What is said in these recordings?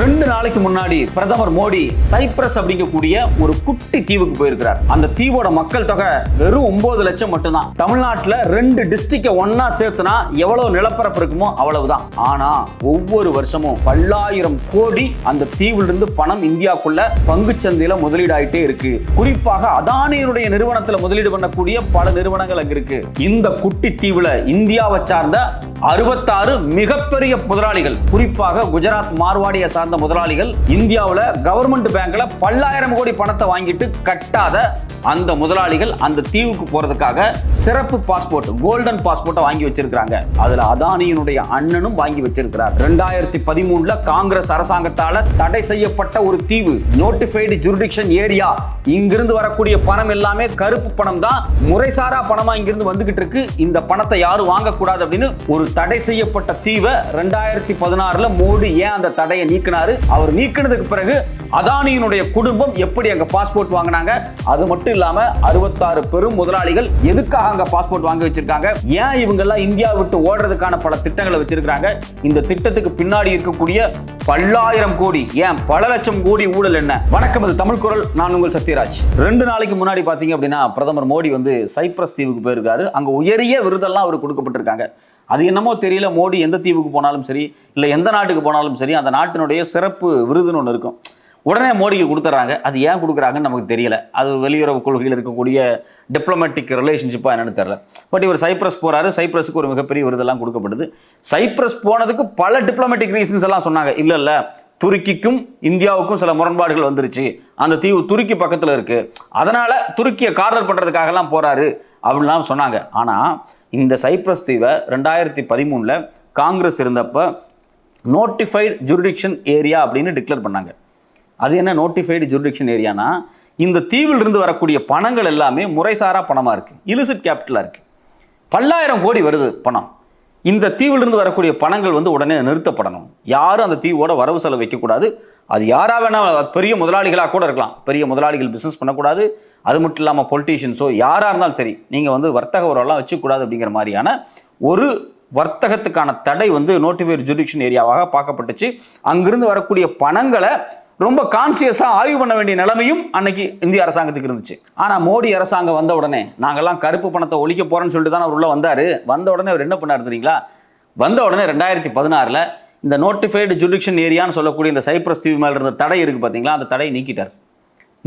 ரெண்டு நாளைக்கு முன்னாடி பிரதமர் மோடி சைப்ரஸ் அப்படிங்கக்கூடிய ஒரு குட்டி தீவுக்கு போயிருக்கிறார். அந்த தீவோட மக்கள் தொகை வெறும் ஒன்பது லட்சம் மட்டும்தான். தமிழ்நாட்டுல ரெண்டு டிஸ்ட்ரிக்ட ஒன்னா சேர்த்துனா எவ்வளவு நிலப்பரப்பு இருக்குமோ அவ்வளவுதான். ஆனா ஒவ்வொரு வருஷமும் பல்லாயிரம் கோடி அந்த தீவுல இருந்து பணம் இந்தியாக்குள்ள பங்கு சந்தையில முதலீடு ஆயிட்டே இருக்கு. குறிப்பாக அதானியருடைய நிறுவனத்துல முதலீடு பண்ணக்கூடிய பல நிறுவனங்கள் அங்க இருக்கு. இந்த குட்டி தீவுல இந்தியாவை சார்ந்த அறுபத்தாறு மிகப்பெரிய முதலாளிகள் குறிப்பாக குஜராத் மார்வாடியை சார்ந்த முதலாளிகள் இந்தியாவில் கவர்மெண்ட் பேங்க்ல பல்லாயிரம் கோடி பணத்தை வாங்கிட்டு கட்டாத அந்த முதலாளிகள் அந்த தீவுக்கு போறதுக்காக சிறப்பு பாஸ்போர்ட் கோல்டன் பாஸ்போர்ட்டை வாங்கி வச்சிருக்காங்க அதுல அதானியினுடைய அண்ணனும் வாங்கி வச்சிருக்கிறார். ரெண்டாயிரத்தி பதிமூணுல காங்கிரஸ் அரசாங்கத்தால தடை செய்யப்பட்ட ஒரு தீவு நோட்டிஃபைடு ஜுரிடிக்ஷன் ஏரியா இங்கிருந்து வரக்கூடிய பணம் எல்லாமே கருப்பு பணம் தான். முறைசாரா பணமா இங்கிருந்து வந்துகிட்டு இருக்கு. இந்த பணத்தை யாரும் வாங்கக்கூடாது அப்படின்னு ஒரு தடை செய்யப்பட்ட தீவை ரெண்டாயிரத்தி பதினாறுல மோடி ஏன் அந்த தடையை நீக்க நீக்கினாரு அவர் நீக்கினதுக்கு பிறகு அதானியினுடைய குடும்பம் எப்படி அங்க பாஸ்போர்ட் வாங்கினாங்க? அது மட்டும் இல்லாம அறுபத்தாறு பெரும் முதலாளிகள் எதுக்காக அங்க பாஸ்போர்ட் வாங்கி வச்சிருக்காங்க? ஏன் இவங்க எல்லாம் இந்தியா விட்டு ஓடுறதுக்கான பல திட்டங்களை வச்சிருக்காங்க இந்த திட்டத்துக்கு பின்னாடி இருக்கக்கூடிய பல்லாயிரம் கோடி ஏன் பல லட்சம் கோடி ஊழல் என்ன? வணக்கம் இது தமிழ் குரல். நான் உங்கள் சத்யராஜ். ரெண்டு நாளைக்கு முன்னாடி பாத்தீங்க அப்படின்னா பிரதமர் மோடி வந்து சைப்ரஸ் தீவுக்கு போயிருக்காரு. அங்க உயரிய விருதெல்லாம் அவர் கொடுக்கப்பட்டிருக்காங்க. அது என்னமோ தெரியல மோடி எந்த தீவுக்கு போனாலும் சரி இல்லை எந்த நாட்டுக்கு போனாலும் சரி அந்த நாட்டினுடைய சிறப்பு விருதுன்னு ஒன்று இருக்கும். உடனே மோடிக்கு கொடுத்துட்றாங்க அது ஏன் கொடுக்குறாங்கன்னு நமக்கு தெரியல. அது வெளியுறவு கொள்கையில் இருக்கக்கூடிய டிப்ளமேட்டிக் ரிலேஷன்ஷிப்பாக என்னன்னு தெரியல. பட் இவர் சைப்ரஸ் போகிறாரு சைப்ரஸுக்கு ஒரு மிகப்பெரிய விருதெல்லாம் கொடுக்கப்படுது. சைப்ரஸ் போனதுக்கு பல டிப்ளமேட்டிக் ரீசன்ஸ் எல்லாம் சொன்னாங்க. இல்லை இல்லை துருக்கிக்கும் இந்தியாவுக்கும் சில முரண்பாடுகள் வந்துருச்சு. அந்த தீவு துருக்கி பக்கத்தில் இருக்குது அதனால் துருக்கியை கார்னர் பண்ணுறதுக்காகலாம் போகிறாரு அப்படின்லாம் சொன்னாங்க. ஆனால் இந்த சைப்ரஸ் தீவை ரெண்டாயிரத்தி பதிமூணில் காங்கிரஸ் இருந்தப்போ நோட்டிஃபைடு ஜுரிடிக்ஷன் ஏரியா அப்படின்னு டிக்ளேர் பண்ணாங்க. அது என்ன நோட்டிஃபைடு ஜுரிடிக்ஷன் ஏரியானா இந்த தீவிலிருந்து வரக்கூடிய பணங்கள் எல்லாமே முறைசாரா பணமாக இருக்குது இலிசிட் கேபிட்டலாக இருக்குது பல்லாயிரம் கோடி வருது பணம். இந்த தீவிலிருந்து வரக்கூடிய பணங்கள் வந்து உடனே நிறுத்தப்படணும். யாரும் அந்த தீவோட வரவு செலவு வைக்கக்கூடாது. அது யாராக வேணால் பெரிய முதலாளிகளாக கூட இருக்கலாம். பெரிய முதலாளிகள் பிஸ்னஸ் பண்ணக்கூடாது. அது மட்டும் இல்லாமல் பொலிட்டீஷியன்ஸோ யாராக இருந்தாலும் சரி நீங்கள் வந்து வர்த்தக உறவெல்லாம் வச்சுக்கூடாது அப்படிங்கிற மாதிரியான ஒரு வர்த்தகத்துக்கான தடை வந்து நோட்டிஃபைடு ஜுடிக்ஷன் ஏரியாவாக பார்க்கப்பட்டுச்சு. அங்கிருந்து வரக்கூடிய பணங்களை ரொம்ப கான்சியஸாக ஆய்வு பண்ண வேண்டிய நிலைமையும் அன்னைக்கு இந்திய அரசாங்கத்துக்கு இருந்துச்சு. ஆனால் மோடி அரசாங்கம் வந்த உடனே நாங்கள்லாம் கருப்பு பணத்தை ஒழிக்க போகிறோன்னு சொல்லிட்டு தான் அவர் உள்ளே வந்தார். வந்த உடனே அவர் என்ன பண்ணார் தெரியுங்களா? வந்த உடனே ரெண்டாயிரத்தி பதினாறில் இந்த நோட்டிஃபைடு ஜுடிஷன் ஏரியான்னு சொல்லக்கூடிய இந்த சைப்ரஸ் தீவு மேலே இருந்த தடை இருக்குது பார்த்தீங்களா அந்த தடையை நீக்கிட்டார்.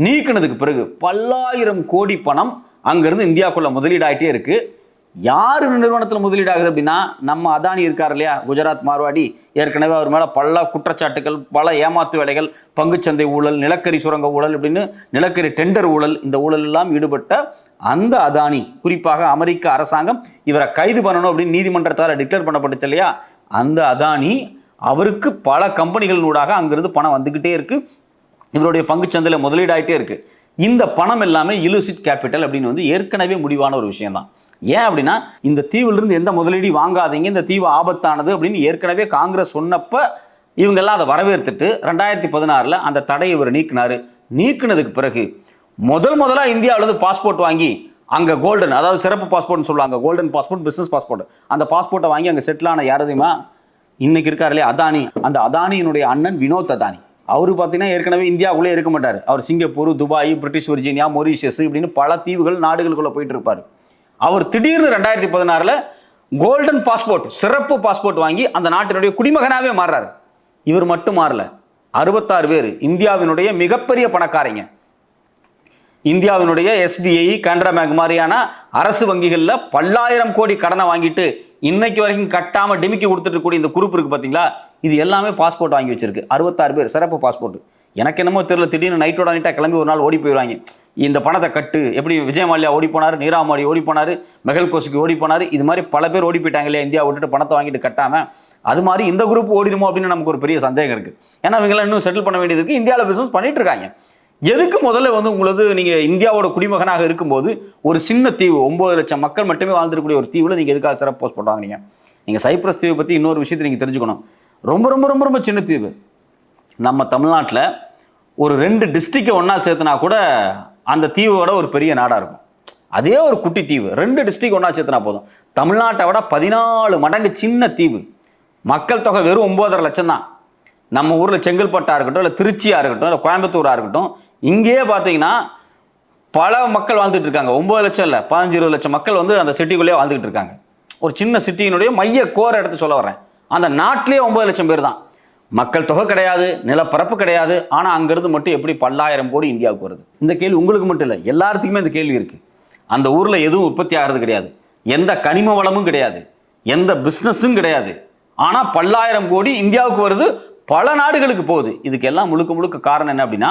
நீக்கினதுக்கு பிறகு பல்லாயிரம் கோடி பணம் அங்கிருந்து இந்தியாவுக்குள்ள முதலீடாயிட்டே இருக்கு. யார் நிறுவனத்தில் முதலீடு ஆகுது அப்படின்னா நம்ம அதானி இருக்கார் இல்லையா? குஜராத் மார்வாடி. ஏற்கனவே அவர் மேலே பல குற்றச்சாட்டுகள் பல ஏமாத்து வேலைகள் பங்குச்சந்தை ஊழல் நிலக்கரி சுரங்க ஊழல் அப்படின்னு நிலக்கரி டெண்டர் ஊழல் இந்த ஊழல் எல்லாம் ஈடுபட்ட அந்த அதானி குறிப்பாக அமெரிக்க அரசாங்கம் இவரை கைது பண்ணணும் அப்படின்னு நீதிமன்றத்தால் டிக்ளேர் பண்ணப்பட்டுச்சு இல்லையா? அந்த அதானி அவருக்கு பல கம்பெனிகளினூடாக அங்கிருந்து பணம் வந்துக்கிட்டே இருக்கு. இவருடைய பங்குச்சந்தையில் முதலீடாயிட்டே இருக்கு. இந்த பணம் எல்லாமே இலுசிட் கேபிட்டல் அப்படின்னு வந்து ஏற்கனவே முடிவான ஒரு விஷயம் தான் ஏன் அப்படின்னா இந்த தீவிலிருந்து எந்த முதலீடு வாங்காதீங்க இந்த தீவு ஆபத்தானது அப்படின்னு ஏற்கனவே காங்கிரஸ் சொன்னப்ப இவங்கெல்லாம் அதை வரவேற்றுட்டு ரெண்டாயிரத்தி பதினாறில் அந்த தடையை இவர் நீக்கினார். நீக்கினதுக்கு பிறகு முதல் முதலாக இந்தியாவிலேருந்து பாஸ்போர்ட் வாங்கி அங்கே கோல்டன் அதாவது சிறப்பு பாஸ்போர்ட்னு சொல்லுவாங்க கோல்டன் பாஸ்போர்ட் பிஸ்னஸ் பாஸ்போர்ட் அந்த பாஸ்போர்ட்டை வாங்கி அங்கே செட்டில் ஆன யார் தெரியுமா? இன்னைக்கு இருக்கார் இல்லையா? அதானி. அந்த அதானியினுடைய அண்ணன் வினோத் அதானி. அவரு பார்த்தீங்கன்னா ஏற்கனவே இந்தியாவுக்குள்ளே இருக்க மாட்டார். அவர் சிங்கப்பூர் துபாய் பிரிட்டிஷ் ஒரிஜினியா மொரிஷியஸ் இப்படின்னு பல தீவுகள் நாடுகளுக்குள்ள போயிட்டு இருப்பார். அவர் திடீர்னு ரெண்டாயிரத்தி பதினாறுல கோல்டன் பாஸ்போர்ட் சிறப்பு பாஸ்போர்ட் வாங்கி அந்த நாட்டினுடைய குடிமகனாகவே மாறுறாரு. இவர் மட்டும் மாறல. அறுபத்தாறு பேர். இந்தியாவினுடைய மிகப்பெரிய பணக்காரங்க. இந்தியாவினுடைய எஸ்பிஐ கனரா பேங்க் மாதிரியான அரசு வங்கிகளில் பல்லாயிரம் கோடி கடனை வாங்கிட்டு இன்னைக்கு வரைக்கும் கட்டாம டிமிக்கி கொடுத்துட்டு கூடிய இந்த குரூப் இருக்கு பாத்தீங்களா? இது எல்லாமே பாஸ்போர்ட் வாங்கி வச்சிருக்கு. அறுபத்தாறு பேர் சிறப்பு பாஸ்போர்ட் எனக்கு என்னமோ தெரியல திடீர்னு நைட்டோட நைட்டாக கிளம்பி ஒரு நாள் ஓடி போயிடுவாங்க. இந்த பணத்தை கட்டு எப்படி விஜயமாலியா ஓடி போனார் நீராமாடி ஓடி போனார் மெகல் கோசுக்கு ஓடி போனார் இது மாதிரி பல பேர் ஓடி போயிட்டாங்க இல்லையா இந்தியா விட்டுட்டு பணத்தை வாங்கிட்டு கட்டாமல் அது மாதிரி இந்த குரூப் ஓடிடுமோ அப்படின்னு நமக்கு ஒரு பெரிய சந்தேகம் இருக்குது ஏன்னா இவங்கெல்லாம் இன்னும் செட்டில் பண்ண வேண்டியது இருக்குது இந்தியாவில் பிஸ்னஸ் பண்ணிட்டு இருக்காங்க. எதுக்கு முதல்ல வந்து உங்களது நீங்கள் இந்தியாவோட குடிமகனாக இருக்கும்போது ஒரு சின்ன தீவு ஒம்பது லட்சம் மக்கள் மட்டுமே வாழ்ந்துருக்கூடிய ஒரு தீவில் நீங்கள் எதுக்காக சிறப்பு போஸ்ட் பண்ணுறாங்க நீங்கள் சைப்ரஸ் தீவை பற்றி இன்னொரு விஷயத்தை நீங்கள் தெரிஞ்சுக்கணும். ரொம்ப ரொம்ப ரொம்ப ரொம்ப சின்ன தீவு. நம்ம தமிழ்நாட்டில் ஒரு ரெண்டு டிஸ்ட்ரிக்டை ஒன்றா சேர்த்துனா கூட அந்த தீவோட ஒரு பெரிய நாடாக இருக்கும். அதே ஒரு குட்டி தீவு. ரெண்டு டிஸ்ட்ரிக் ஒன்றா சேர்த்துனா போதும். தமிழ்நாட்டை விட பதினாலு மடங்கு சின்ன தீவு. மக்கள் தொகை வெறும் ஒம்போதரை லட்சம் தான். நம்ம ஊரில் செங்கல்பட்டாக இருக்கட்டும் இல்லை திருச்சியாக இருக்கட்டும் இல்லை கோயம்புத்தூராக இருக்கட்டும் இங்கேயே பார்த்தீங்கன்னா பல மக்கள் வாழ்ந்துட்டு இருக்காங்க. ஒம்பது லட்சம் இல்லை பதினஞ்சு இருபது லட்சம் மக்கள் வந்து அந்த சிட்டிக்குள்ளேயே வாழ்ந்துகிட்டு இருக்காங்க. ஒரு சின்ன சிட்டியினுடைய மைய கோர எடுத்து சொல்ல வரேன் அந்த நாட்டிலே ஒன்பது லட்சம் பேர் தான். மக்கள் தொகை கிடையாது நிலப்பரப்பு கிடையாது. ஆனால் அங்கேருந்து மட்டும் எப்படி பல்லாயிரம் கோடி இந்தியாவுக்கு வருது? இந்த கேள்வி உங்களுக்கு மட்டும் இல்லை எல்லாத்துக்குமே இந்த கேள்வி இருக்குது அந்த ஊரில் எதுவும் உற்பத்தி ஆகிறது கிடையாது. எந்த கனிம வளமும் கிடையாது. எந்த பிஸ்னஸும் கிடையாது. ஆனால் பல்லாயிரம் கோடி இந்தியாவுக்கு வருது பல நாடுகளுக்கு போகுது. இதுக்கெல்லாம் முழுக்க முழுக்க காரணம் என்ன அப்படின்னா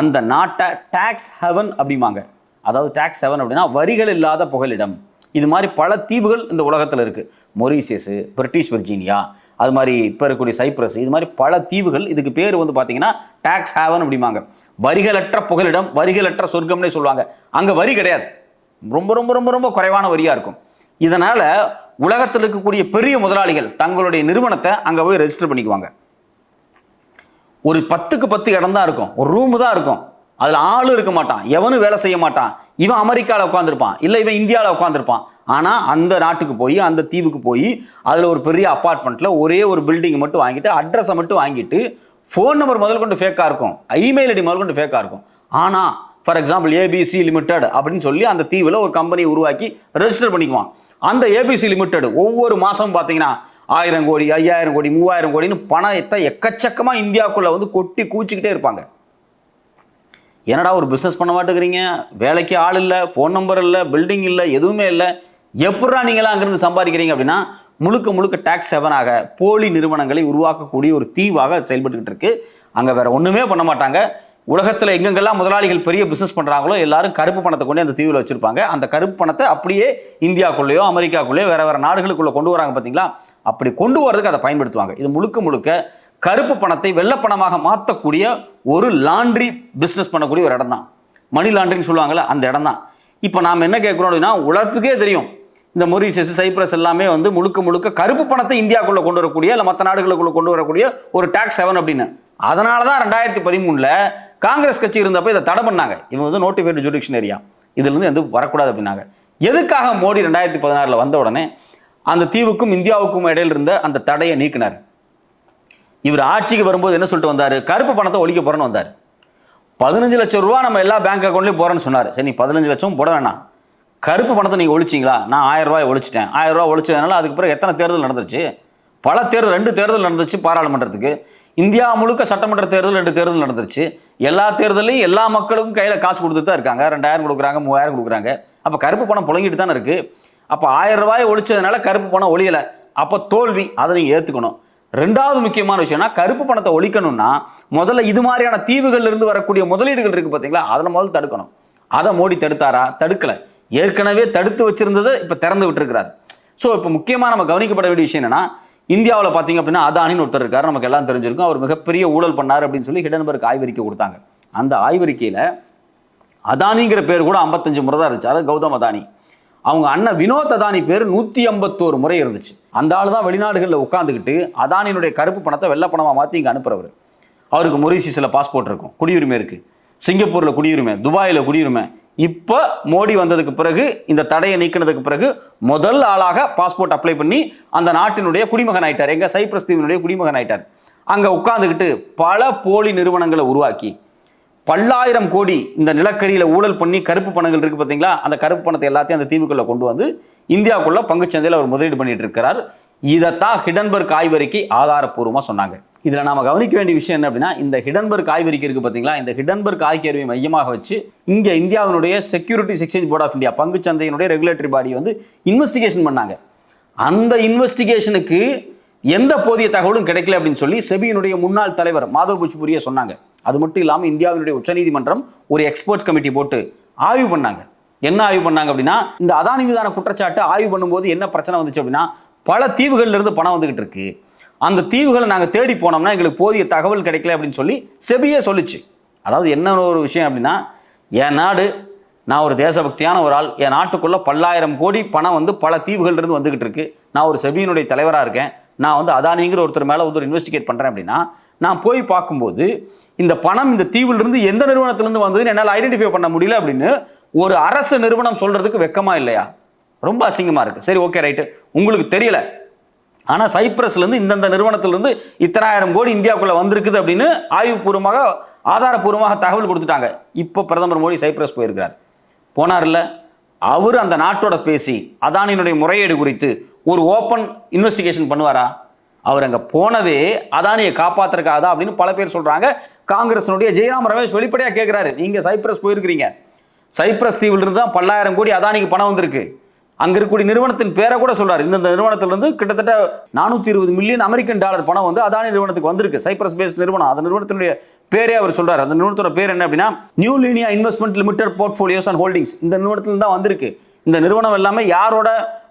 அந்த நாட்டை டேக்ஸ் ஹெவன் அப்படிம்பாங்க. அதாவது டேக்ஸ் ஹெவன் அப்படின்னா வரிகள் இல்லாத புகலிடம். இது மாதிரி பல தீவுகள் இந்த உலகத்தில் இருக்குது மொரீசியஸு பிரிட்டிஷ் வெர்ஜீனியா அது மாதிரி இப்போ இருக்கக்கூடிய சைப்ரஸ் இது மாதிரி பல தீவுகள் இதுக்கு பேர் வந்து பார்த்தீங்கன்னா டேக்ஸ் ஹேவன் அப்படிம்பாங்க. வரிகளற்ற புகலிடம் வரிகளற்ற சொர்க்கம்னே சொல்லுவாங்க. அங்கே வரி கிடையாது. ரொம்ப ரொம்ப ரொம்ப ரொம்ப குறைவான வரியாக இருக்கும். இதனால் உலகத்தில் இருக்கக்கூடிய பெரிய முதலாளிகள் தங்களுடைய நிறுவனத்தை அங்கே போய் ரெஜிஸ்டர் பண்ணிக்குவாங்க. ஒரு பத்துக்கு பத்து இடம் தான் இருக்கும். ஒரு ரூமு தான் இருக்கும். அதில் ஆளும் இருக்க மாட்டான். எவனும் வேலை செய்ய மாட்டான். இவன் அமெரிக்காவில் உட்காந்துருப்பான் இல்லை இவன் இந்தியாவில் உட்காந்துருப்பான் ஆனால் அந்த நாட்டுக்கு போய் அந்த தீவுக்கு போய் அதில் ஒரு பெரிய அப்பார்ட்மெண்ட்டில் ஒரே ஒரு பில்டிங்கை மட்டும் வாங்கிட்டு அட்ரஸை மட்டும் வாங்கிட்டு ஃபோன் நம்பர் முதல் கொண்டு ஃபேக்காக இருக்கும். இமெயில் ஐடி முதல் கொண்டு ஃபேக்காக இருக்கும். ஆனால் ஃபார் எக்ஸாம்பிள் ஏபிசி லிமிடெட் அப்படின்னு சொல்லி அந்த தீவில் ஒரு கம்பெனி உருவாக்கி ரெஜிஸ்டர் பண்ணிக்குவான். அந்த ஏபிசி லிமிடெட் ஒவ்வொரு மாதமும் பார்த்தீங்கன்னா ஆயிரம் கோடி ஐயாயிரம் கோடி மூவாயிரம் கோடின்னு பணத்தை எக்கச்சக்கமாக இந்தியாவுக்குள்ளே வந்து கொட்டி கூச்சிக்கிட்டே இருப்பாங்க. என்னடா ஒரு பிஸ்னஸ் பண்ண மாட்டேங்கிறீங்க? வேலைக்கு ஆள் இல்லை ஃபோன் நம்பர் இல்லை பில்டிங் இல்லை எதுவுமே இல்லை. எப்படா நீங்களாம் அங்கேருந்து சம்பாதிக்கிறீங்க அப்படின்னா முழுக்க முழுக்க டேக்ஸ் செவனாக போலி நிறுவனங்களை உருவாக்கக்கூடிய ஒரு தீவாக அது செயல்பட்டுக்கிட்டு இருக்கு. அங்கே வேற ஒன்றுமே பண்ண மாட்டாங்க. உலகத்தில் எங்கெங்கெல்லாம் முதலாளிகள் பெரிய பிஸ்னஸ் பண்ணுறாங்களோ எல்லாரும் கருப்பு பணத்தை கொண்டு அந்த தீவில் வச்சுருப்பாங்க. அந்த கருப்பு பணத்தை அப்படியே இந்தியாக்குள்ளேயோ அமெரிக்காக்குள்ளேயோ வேற வேற நாடுகளுக்குள்ளே கொண்டு வராங்க பார்த்தீங்களா அப்படி கொண்டு வரதுக்கு அதை பயன்படுத்துவாங்க. இது முழுக்க முழுக்க கருப்பு பணத்தை வெள்ளை பணமாக மாற்றக்கூடிய ஒரு லாண்ட்ரி பிஸ்னஸ் பண்ணக்கூடிய ஒரு இடம் தான் மணி லாண்ட்ரின்னு சொல்லுவாங்கள்ல அந்த இடம் தான் இப்போ நாம் என்ன கேட்குறோம் அப்படின்னா உலகத்துக்கே தெரியும். இந்த மொரிசியஸ் சைப்ரஸ் எல்லாமே வந்து முழுக்க முழுக்க கருப்பு பணத்தை இந்தியாக்குள்ளே கொண்டு வரக்கூடிய இல்லை மற்ற நாடுகளுக்குள்ள கொண்டு வரக்கூடிய ஒரு டேக்ஸ் செவன் அப்படின்னு. அதனால தான் ரெண்டாயிரத்தி பதிமூணில் காங்கிரஸ் கட்சி இருந்தப்போ இதை தடை பண்ணாங்க. இவங்க வந்து நோட்டிஃபைடு ஜுடிக்ஷன் ஏரியா இதுலேருந்து எதுவும் வரக்கூடாது அப்படின்னாங்க. எதுக்காக மோடி ரெண்டாயிரத்தி பதினாறில் வந்த உடனே அந்த தீவுக்கும் இந்தியாவுக்கும் இடையில் இருந்த அந்த தடையை நீக்கினார். இவர் ஆட்சிக்கு வரும்போது என்ன சொல்லிட்டு வந்தார்? கருப்பு பணத்தை ஒழிக்க போகிறேன்னு வந்தார். பதினஞ்சு லட்சம் ரூபா நம்ம எல்லா பேங்க் அக்கௌண்ட்லையும் போகிறேன்னு சொன்னார். சரி நீ பதினஞ்சு லட்சம் போட வேணாம். கருப்பு பணத்தை நீங்கள் ஒழிச்சிங்களா? நான் ஆயிரம் ரூபாய் ஒழிச்சிட்டேன். ஆயிரம் ரூபாய் ஒழிச்சதுனால அதுக்கு பிறகு எத்தனை தேர்தல் நடந்துச்சு பல தேர்தல் ரெண்டு தேர்தல் நடந்துச்சு பாராளுமன்றத்துக்கு. இந்தியா முழுக்க சட்டமன்ற தேர்தல் ரெண்டு தேர்தல் நடந்துருச்சு. எல்லா தேர்தலையும் எல்லா மக்களுக்கும் கையில் காசு கொடுத்துட்டு தான் இருக்காங்க. ரெண்டாயிரம் கொடுக்குறாங்க மூவாயிரம் கொடுக்குறாங்க. அப்போ கருப்பு பணம் புழங்கிட்டு தானே இருக்குது அப்போ ஆயிரம் ரூபாய் ஒழிச்சதுனால கருப்பு பணம் ஒழியலை. அப்போ தோல்வி அதை நீங்கள் ஏற்றுக்கணும் ரெண்டாவது முக்கியமான விஷயம்னா கருப்பு பணத்தை ஒழிக்கணும்னா முதல்ல இது மாதிரியான தீவுகள்ல இருந்து வரக்கூடிய முதலீடுகள் இருக்கு பார்த்தீங்களா அதில் முதல்ல தடுக்கணும். அதை மோடி தடுத்தாரா? தடுக்கல. ஏற்கனவே தடுத்து வச்சிருந்ததை இப்போ திறந்து விட்டுருக்கிறார். ஸோ இப்போ முக்கியமாக நம்ம கவனிக்கப்பட வேண்டிய விஷயம் என்னன்னா இந்தியாவில் பார்த்தீங்க அப்படின்னா அதானின்னு ஒருத்தர் இருக்காரு. நமக்கு எல்லாம் தெரிஞ்சிருக்கும். அவர் மிகப்பெரிய ஊழல் பண்ணார் அப்படின்னு சொல்லி ஹிடன்பர்க் ஆய்வறிக்கை கொடுத்தாங்க. அந்த ஆய்வறிக்கையில் அதானிங்கிற பேர் கூட ஐம்பத்தஞ்சு முறை தான் இருந்துச்சு. அதாவது கௌதம் அதானி. அவங்க அண்ணன் வினோத் அதானி பேர் நூற்றி ஐம்பத்தோரு முறை இருந்துச்சு. அந்த ஆள் தான் வெளிநாடுகளில் உட்காந்துக்கிட்டு அதானியினுடைய கருப்பு பணத்தை வெள்ளை பணமாக மாற்றி இங்கே அனுப்புறவர். அவருக்கு மொரிசிஸில் பாஸ்போர்ட் இருக்கும். குடியுரிமை இருக்குது சிங்கப்பூரில் குடியுரிமை துபாயில் குடியுரிமை. இப்போ மோடி வந்ததுக்கு பிறகு இந்த தடையை நீக்கினதுக்கு பிறகு முதல் ஆளாக பாஸ்போர்ட் அப்ளை பண்ணி அந்த நாட்டினுடைய குடிமகன் ஆயிட்டார். எங்கள் சைப்ரஸ் தீவினுடைய குடிமகன் ஆயிட்டார். அங்கே உட்காந்துக்கிட்டு பல போலி நிறுவனங்களை உருவாக்கி பல்லாயிரம் கோடி இந்த நிலக்கரியில ஊழல் பண்ணி கருப்பு பணங்கள் இருக்கு பார்த்தீங்களா அந்த கருப்பு பணத்தை எல்லாத்தையும் அந்த தீவுக்குள்ள கொண்டு வந்து இந்தியாவுக்குள்ள பங்குச்சந்தையில் அவர் முதலீடு பண்ணிட்டு இருக்கிறார். இதைத்தான் ஹிடன்பர்க் ஆய்வறிக்கை ஆதாரப்பூர்வமாக சொன்னாங்க. இதில் நாம் கவனிக்க வேண்டிய விஷயம் என்ன அப்படின்னா இந்த ஹிடன்பர்க் ஆய்வறிக்கை இருக்கு பார்த்தீங்களா இந்த ஹிடன்பர்க் ஆய்க்கருவியை மையமாக வச்சு இங்கே இந்தியாவினுடைய securities exchange board of India பங்குச்சந்தையினுடைய regulatory body வந்து இன்வெஸ்டிகேஷன் பண்ணாங்க. அந்த இன்வெஸ்டிகேஷனுக்கு எந்த போதிய தகவலும் கிடைக்கல அப்படின்னு சொல்லி செபியினுடைய முன்னாள் தலைவர் மாதவ் புச்புரிய சொன்னாங்க. அது மட்டும் இல்லாமல் இந்தியாவினுடைய உச்சநீதிமன்றம் ஒரு எக்ஸ்பர்ட்ஸ் கமிட்டி போட்டு ஆய்வு பண்ணாங்க. என்ன ஆய்வு பண்ணாங்க அப்படின்னா இந்த அதானி மீதான குற்றச்சாட்டு ஆய்வு பண்ணும்போது என்ன பிரச்சனை வந்துச்சு அப்படின்னா பல தீவுகள்ல இருந்து பணம் வந்துகிட்டு இருக்கு. அந்த தீவுகளை நாங்கள் தேடி போனோம்னா எங்களுக்கு போதிய தகவல் கிடைக்கல அப்படின்னு சொல்லி செபியே சொல்லுச்சு. அதாவது என்ன ஒரு விஷயம் அப்படின்னா என் நாடு நான் ஒரு தேசபக்தியான ஒரு ஆள் என் நாட்டுக்குள்ளே பல்லாயிரம் கோடி பணம் வந்து பல தீவுகள்லேருந்து வந்துகிட்டு இருக்கு. நான் ஒரு செபியினுடைய தலைவராக இருக்கேன். நான் வந்து அதானிங்கிற ஒருத்தர் மேலே வந்து ஒரு இன்வெஸ்டிகேட் பண்ணுறேன் அப்படின்னா நான் போய் பார்க்கும்போது இந்த பணம் இந்த தீவிலிருந்து எந்த நிறுவனத்திலிருந்து வந்ததுன்னு என்னால் ஐடென்டிஃபை பண்ண முடியல அப்படின்னு ஒரு அரசு நிறுவனம் சொல்றதுக்கு வெக்கமா இல்லையா? ரொம்ப அசிங்கமா இருக்கு. சரி ஓகே ரைட்டு உங்களுக்கு தெரியல. ஆனால் சைப்ரஸ்லேருந்து இந்தந்த நிறுவனத்திலிருந்து இத்தனாயிரம் கோடி இந்தியாவுக்குள்ள வந்திருக்குது அப்படின்னு ஆய்வுபூர்வமாக ஆதாரப்பூர்வமாக தகவல் கொடுத்துட்டாங்க. இப்போ பிரதமர் மோடி சைப்ரஸ் போயிருக்கிறார். போனார்ல அவர் அந்த நாட்டோட பேசி அதானியினுடைய முறையீடு குறித்து ஒரு ஓப்பன் இன்வெஸ்டிகேஷன் பண்ணுவாரா? அவர் அங்கே போனதே அதானியை காப்பாற்றுறக்காதா அப்படின்னு பல பேர் சொல்கிறாங்க காங்கிரஸினுடைய ஜெயராம் ரமேஷ் வெளிப்படையாக கேட்குறாரு நீங்கள் சைப்ரஸ் போயிருக்கிறீங்க. சைப்ரஸ் தீவிலிருந்து தான் பல்லாயிரம் கோடி அதானிக்கு பணம் வந்திருக்கு. அங்கே இருக்கக்கூடிய நிறுவனத்தின் பேரை கூட சொல்கிறார் இந்த நிறுவனத்திலிருந்து கிட்டத்தட்ட நானூற்றி இருபது மில்லியன் அமெரிக்கன் டாலர் பணம் வந்து அதானி நிறுவனத்துக்கு வந்திருக்கு. சைப்ரஸ் பேஸ்ட் நிறுவனம். அந்த நிறுவனத்தினுடைய பேரே அவர் சொல்கிறார் அந்த நிறுவனத்தோட பேர் என்ன அப்படின்னா New Leaina investment limited portfolios and holdings இந்த நிறுவனத்தில் தான் வந்திருக்கு. இந்த நிறுவனம் எல்லாமே யாரோட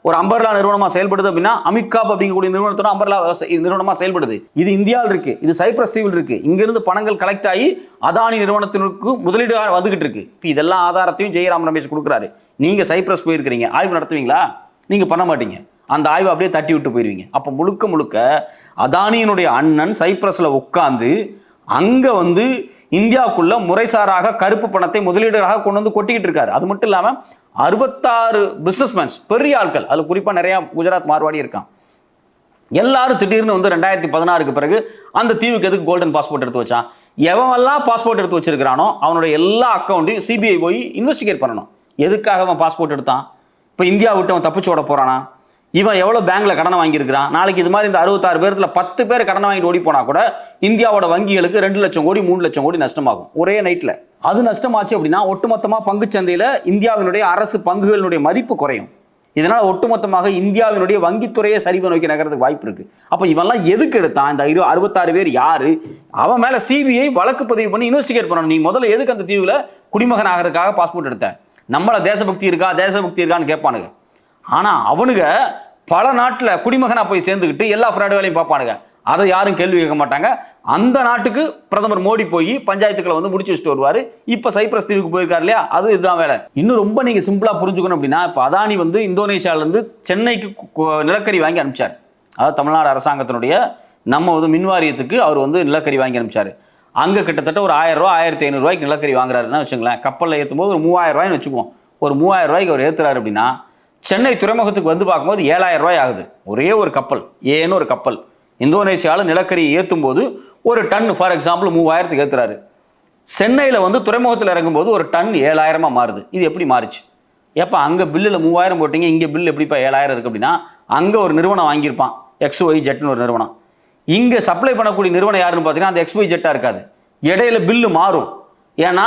ஒரு அம்பர்லா நிறுவனமா செயல்படுது அப்படின்னா அமிகாப் அப்படிங்கக்கூடிய நிறுவனத்தோட அம்பர்லா நிறுவனமா செயல்படுது. இது இந்தியாவில் இருக்கு. இது சைப்ரஸ் தீவில் இருக்கு. இங்கிருந்து பணங்கள் கலெக்ட் ஆகி அதானி நிறுவனத்திற்கு முதலீடு வந்துகிட்டு இருக்கு. இப்போ இதெல்லாம் ஆதாரத்தையும் ஜெயராம் ரமேஷ் கொடுக்குறாரு. நீங்க சைப்ரஸ் போயிருக்கிறீங்க. ஆய்வு நடத்துவீங்களா? நீங்க பண்ண மாட்டீங்க. அந்த ஆய்வை அப்படியே தட்டி விட்டு போயிருவீங்க. அப்போ முழுக்க முழுக்க அதானியினுடைய அண்ணன் சைப்ரஸ்ல உட்கார்ந்து அங்க வந்து இந்தியாவுக்குள்ள முறைசாராக கருப்பு பணத்தை முதலீடுகளாக கொண்டு வந்து கொட்டிக்கிட்டு இருக்காரு. அது மட்டும் இல்லாம அறுபத்தாறு பிசினஸ்மேன்ஸ் பெரிய ஆட்கள். அதில் குறிப்பாக நிறையா குஜராத் மார்வாடி இருக்கான். எல்லாரும் திடீர்னு வந்து ரெண்டாயிரத்தி பதினாறுக்கு பிறகு அந்த தீவுக்கு எதுக்கு கோல்டன் பாஸ்போர்ட் எடுத்து வச்சான்? எவன்லாம் பாஸ்போர்ட் எடுத்து வச்சிருக்கிறானோ அவனுடைய எல்லா அக்கௌண்ட்டையும் சிபிஐ போய் இன்வெஸ்டிகேட் பண்ணணும். எதுக்காக அவன் பாஸ்போர்ட் எடுத்தான்? இப்போ இந்தியா விட்டு அவன் தப்பிச்சு ஓட போறானா? இவன் எவ்வளோ பேங்க்ல கடனை வாங்கியிருக்கிறான்? நாளைக்கு இது மாதிரி இந்த அறுபத்தாறு பேரத்தில் பத்து பேர் கடனை வாங்கிட்டு ஓடி போனா கூட இந்தியாவோட வங்கிகளுக்கு ரெண்டு லட்சம் கோடி மூணு லட்சம் கோடி நஷ்டமாகும். ஒரே நைட்ல அது நஷ்டமாச்சு அப்படின்னா ஒட்டுமொத்தமா பங்குச்சந்தையில இந்தியாவினுடைய அரசு பங்குகளினுடைய மதிப்பு குறையும். இதனால் ஒட்டுமொத்தமாக இந்தியாவினுடைய வங்கித்துறையை சரிவை நோக்கி நகர்றதுக்கு வாய்ப்பு இருக்கு. அப்போ இவன்லாம் எதுக்கு எடுத்தான்? இந்த இரு அறுபத்தாறு பேர் யாரு? அவன் மேல சிபிஐ வழக்கு பதிவு பண்ணி இன்வெஸ்டிகேட் பண்ணணும். நீ முதல்ல எதுக்கு அந்த தீவில் குடிமகன் ஆகிறதுக்காக பாஸ்போர்ட் எடுத்த? நம்மள தேசபக்தி இருக்கா? தேசபக்தி இருக்கான்னு கேட்பானுங்க. ஆனால் அவனுங்க பல நாட்டில் குடிமகனா போய் சேர்ந்துக்கிட்டு எல்லா ஃப்ராடு வேலையும் பார்ப்பானுங்க அதை யாரும் கேள்வி கேட்க மாட்டாங்க. அந்த நாட்டுக்கு பிரதமர் மோடி போய் பஞ்சாயத்துக்களை வந்து முடிச்சு வச்சுட்டு வருவார். இப்போ சைப்ரஸ் தீவுக்கு போயிருக்காரு இல்லையா? அது இதுதான் வேலை. இன்னும் ரொம்ப நீங்கள் சிம்பிளாக புரிஞ்சுக்கணும் அப்படின்னா இப்போ அதானி வந்து இந்தோனேஷியாவிலேருந்து சென்னைக்கு நிலக்கரி வாங்கி அனுப்பிச்சார். அதாவது தமிழ்நாடு அரசாங்கத்தினுடைய நம்ம வந்து மின் வாரியத்துக்கு அவர் வந்து நிலக்கரி வாங்கி அனுப்பிச்சார். அங்கே கிட்டத்தட்ட ஒரு ஆயிரம் ரூபாய் ஆயிரத்தி ஐநூறுரூவாய்க்கு நிலக்கரி வாங்குறாருன்னா வச்சுங்களேன் கப்பலில் ஏற்றும் போது ஒரு மூவாயிரம் ரூபாய்னு வச்சுக்குவோம். ஒரு மூவாயிரம் ரூபாய்க்கு அவர் ஏற்றுறாரு அப்படின்னா சென்னை துறைமுகத்துக்கு வந்து பார்க்கும்போது ஏழாயிரம் ரூபாய் ஆகுது. ஒரே ஒரு கப்பல் ஏன்னு ஒரு கப்பல். இந்தோனேஷியாவில் நிலக்கரியை ஏற்றும் போது ஒரு டன் ஃபார் எக்ஸாம்பிள் மூவாயிரத்துக்கு ஏற்றுறாரு சென்னையில் வந்து துறைமுகத்தில் இறங்கும்போது ஒரு டன் ஏழாயிரமாக மாறுது. இது எப்படி மாறுச்சு? ஏப்பா அங்கே பில்லில் மூவாயிரம் போட்டீங்க இங்கே பில் எப்படிப்பா ஏழாயிரம் இருக்குது அப்படின்னா அங்கே ஒரு நிறுவனம் வாங்கியிருப்பான். எக்ஸ் ஒய் ஜெட்னு ஒரு நிறுவனம். இங்கே சப்ளை பண்ணக்கூடிய நிறுவனம் யாருன்னு பார்த்தீங்கன்னா அந்த எக்ஸ் ஒய் ஜெட்டாக இருக்காது. இடையில பில்லு மாறும். ஏன்னா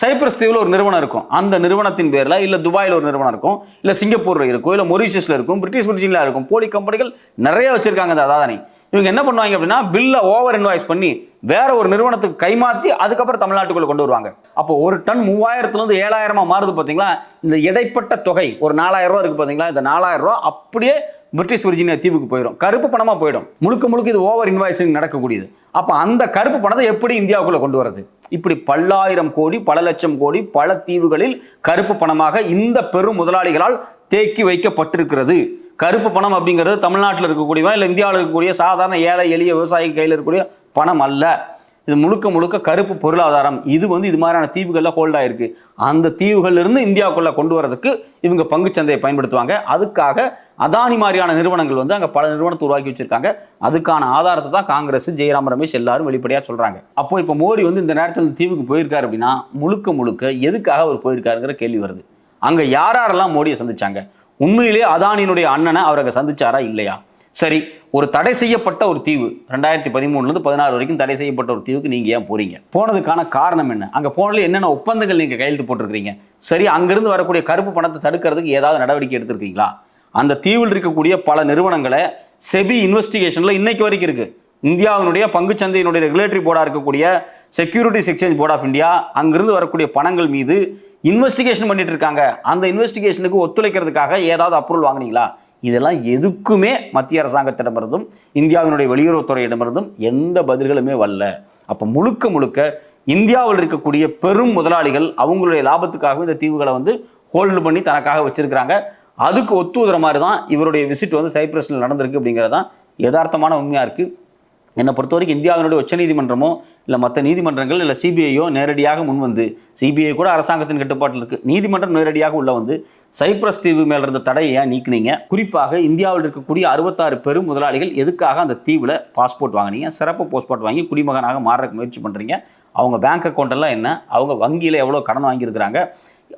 சைப்ரஸ் தீவில் ஒரு நிறுவனம் இருக்கும். அந்த நிறுவனத்தின் பேரில் இல்லை துபாயில் ஒரு நிறுவனம் இருக்கும் இல்லை சிங்கப்பூரில் இருக்கும் இல்லை மொரிஷியஸில் இருக்கும் பிரிட்டிஷ் விர்ஜினில் இருக்கும் போலி கம்பெனிகள் நிறைய வச்சிருக்காங்க அந்த அதானி. இவங்க என்ன பண்ணுவாங்க அப்படின்னா பில்லை ஓவர் இன்வாய்ஸ் பண்ணி வேற ஒரு நிறுவனத்துக்கு கைமாத்தி அதுக்கப்புறம் தமிழ்நாட்டுக்குள்ள கொண்டு வருவாங்க. அப்போ ஒரு டன் மூவாயிரத்துல இருந்து ஏழாயிரமா மாறுது பாத்தீங்களா? இந்த இடைப்பட்ட தொகை ஒரு நாலாயிரம் ரூபா இருக்கு பாத்தீங்களா? இந்த நாலாயிரம் ரூபா அப்படியே பிரிட்டிஷ் விர்ஜினியா தீவுக்கு போயிடும். கருப்பு பணமா போயிடும். முழுக்க முழுக்க இது ஓவர் இன்வாய்ஸிங் நடக்கக்கூடியது. அப்ப அந்த கருப்பு பணத்தை எப்படி இந்தியாவுக்குள்ள கொண்டு வரது இப்படி பல்லாயிரம் கோடி பல லட்சம் கோடி பல தீவுகளில் கருப்பு பணமாக இந்த பெரும் முதலாளிகளால் தேக்கி வைக்கப்பட்டிருக்கிறது. கருப்பு பணம் அப்படிங்கிறது தமிழ்நாட்டில் இருக்கக்கூடியவன் இல்லை இந்தியாவில் இருக்கக்கூடிய சாதாரண ஏழை எளிய விவசாயி கையில் இருக்கக்கூடிய பணம் அல்ல. இது முழுக்க முழுக்க கருப்பு பொருளாதாரம். இது வந்து இது மாதிரியான தீவுகளில் ஹோல்ட் ஆயிருக்கு. அந்த தீவுகளிலிருந்து இந்தியாவுக்குள்ள கொண்டு வரதுக்கு இவங்க பங்குச்சந்தையை பயன்படுத்துவாங்க. அதுக்காக அதானி மாதிரியான நிறுவனங்கள் வந்து அங்கே பல நிறுவனத்தை உருவாக்கி வச்சிருக்காங்க. அதுக்கான ஆதாரத்தை தான் காங்கிரஸ் ஜெயராம் ரமேஷ் எல்லாரும் வெளிப்படையாக சொல்கிறாங்க அப்போ இப்போ மோடி வந்து இந்த நேரத்தில் தீவுக்கு போயிருக்காரு அப்படின்னா முழுக்க முழுக்க எதுக்காக அவர் போயிருக்காருங்கிற கேள்வி வருது. அங்கே யார் யாரெல்லாம் மோடியை சந்திச்சாங்க? உண்மையிலேயே அதானியினுடைய அண்ணனை அவர் சந்திச்சாரா இல்லையா? சரி ஒரு தடை செய்யப்பட்ட ஒரு தீவு ரெண்டாயிரத்தி பதிமூணுலேருந்து பதினாறு வரைக்கும் தடை செய்யப்பட்ட ஒரு தீவுக்கு நீங்கள் ஏன் போகிறீங்க போனதுக்கான காரணம் என்ன? அங்கே போனதில் என்னென்ன ஒப்பந்தங்கள் நீங்கள் கையெழுத்து போட்டிருக்கீங்க சரி அங்கேருந்து வரக்கூடிய கருப்பு பணத்தை தடுக்கிறதுக்கு ஏதாவது நடவடிக்கை எடுத்திருக்கீங்களா? அந்த தீவில் இருக்கக்கூடிய பல நிறுவனங்களை செபி இன்வெஸ்டிகேஷனில் இன்னைக்கு வரைக்கும் இருக்குது இந்தியாவினுடைய பங்குச்சந்தையினுடைய ரெகுலேட்டரி போர்டாக இருக்கக்கூடிய securities exchange board of India அங்கிருந்து வரக்கூடிய பணங்கள் மீது இன்வெஸ்டிகேஷன் பண்ணிட்டு இருக்காங்க. அந்த இன்வெஸ்டிகேஷனுக்கு ஒத்துழைக்கிறதுக்காக ஏதாவது அப்ரூவல் வாங்குனீங்களா? இதெல்லாம் எதுக்குமே மத்திய அரசாங்கத்திடமிருந்தும் இந்தியாவினுடைய வெளியுறவுத்துறையிடமிருந்தும் எந்த பதில்களுமே வரல. அப்போ முழுக்க முழுக்க இந்தியாவில் இருக்கக்கூடிய பெரும் முதலாளிகள் அவங்களுடைய லாபத்துக்காகவும் இந்த தீவுகளை வந்து ஹோல்டு பண்ணி தனக்காக வச்சிருக்கிறாங்க. அதுக்கு ஒத்துவதுற மாதிரி தான் இவருடைய விசிட் வந்து சைப்ரஸில் நடந்திருக்கு அப்படிங்கிறது தான் யதார்த்தமான உண்மையாக இருக்குது என்னை பொறுத்த வரைக்கும் இந்தியாவினுடைய உச்சநீதிமன்றமோ இல்லை மற்ற நீதிமன்றங்கள் இல்லை சிபிஐயோ நேரடியாக முன் வந்து சிபிஐ கூட அரசாங்கத்தின் கட்டுப்பாட்டில் இருக்குது நீதிமன்றம் நேரடியாக உள்ள வந்து சைப்ரஸ் தீவு மேல இருந்த தடையை ஏன் குறிப்பாக இந்தியாவில் இருக்கக்கூடிய அறுபத்தாறு பெரும் முதலாளிகள் எதுக்காக அந்த தீவில் பாஸ்போர்ட் வாங்குனீங்க? சிறப்பு பாஸ்போர்ட் வாங்கி குடிமகனாக மாறுறதுக்கு முயற்சி பண்ணுறீங்க அவங்க பேங்க் அக்கௌண்ட்டெல்லாம் என்ன? அவங்க வங்கியில் எவ்வளோ கடன் வாங்கியிருக்கிறாங்க?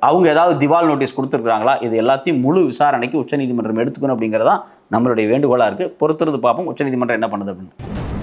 அவங்க ஏதாவது திவால் நோட்டீஸ் கொடுத்துருக்குறாங்களா? இது எல்லாத்தையும் முழு விசாரணைக்கு உச்சநீதிமன்றம் எடுத்துக்கணும் அப்படிங்கிறதான் நம்மளுடைய வேண்டுகோளாக இருக்குது பொறுத்திருந்து பார்ப்போம் உச்சநீதிமன்றம் என்ன பண்ணுது அப்படின்னு.